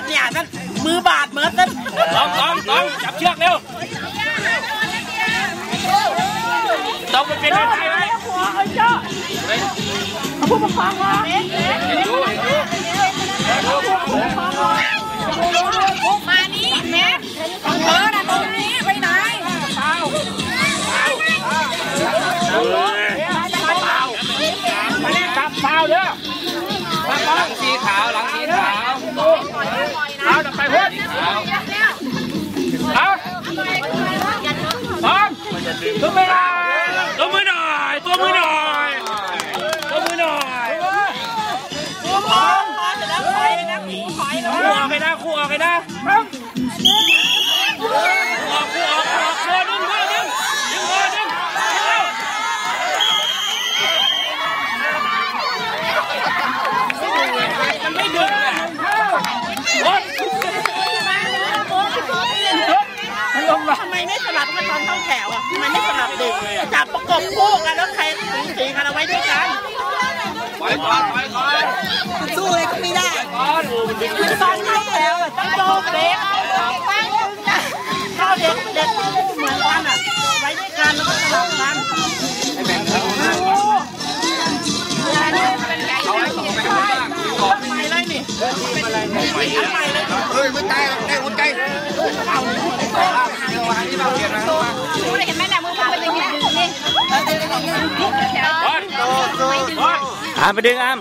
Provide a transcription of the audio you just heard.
ปัญญานั่นมือบาดเหมือนนั่นต้องต้องต้องจับเชือกเร็วต้องไปเป็นอะไรไหมหัวเอ้ยเจ้าเอาผู้ปกครองมาเห็นดูเห็นดูมานี่แม่เออนะตรงนี้ไปไหนมาเล่นจับเปล่าเด้อหลังสีขาวหลังสีขาว ออกไปนะคู่ออกไปนะคู่ออกคู่ออกคู่ออกตัวดึงตัวดึงดึงตัวดึงเร็วมันไม่ดึงอะรถทำไมไม่สลับกันตอนเข้าแถวอะทำไมไม่สลับเด็กจับประกบคู่กันแล้วใครสูสีกันเอาไว้ด้วยกันไปก่อนไปก่อนสู้เลยก็ไม่ได้ก่อนตอนเข้าแถวอะ ต้องโดนเด็กเข้าเด็กเด็กเหมือนกันอะไว้ด้วยกันแล้วก็สลับกันเอาไว้ส่งไปข้างล่างขอทำไมเลยนี่ไมเลยเฮ้ยมันใจใจหัวใจเอาที่เราเขียนไว้ข้าเห็นไหมเนี่ยมือมันเป็นอย่างนี้นี่ก่อามไปดึงอาม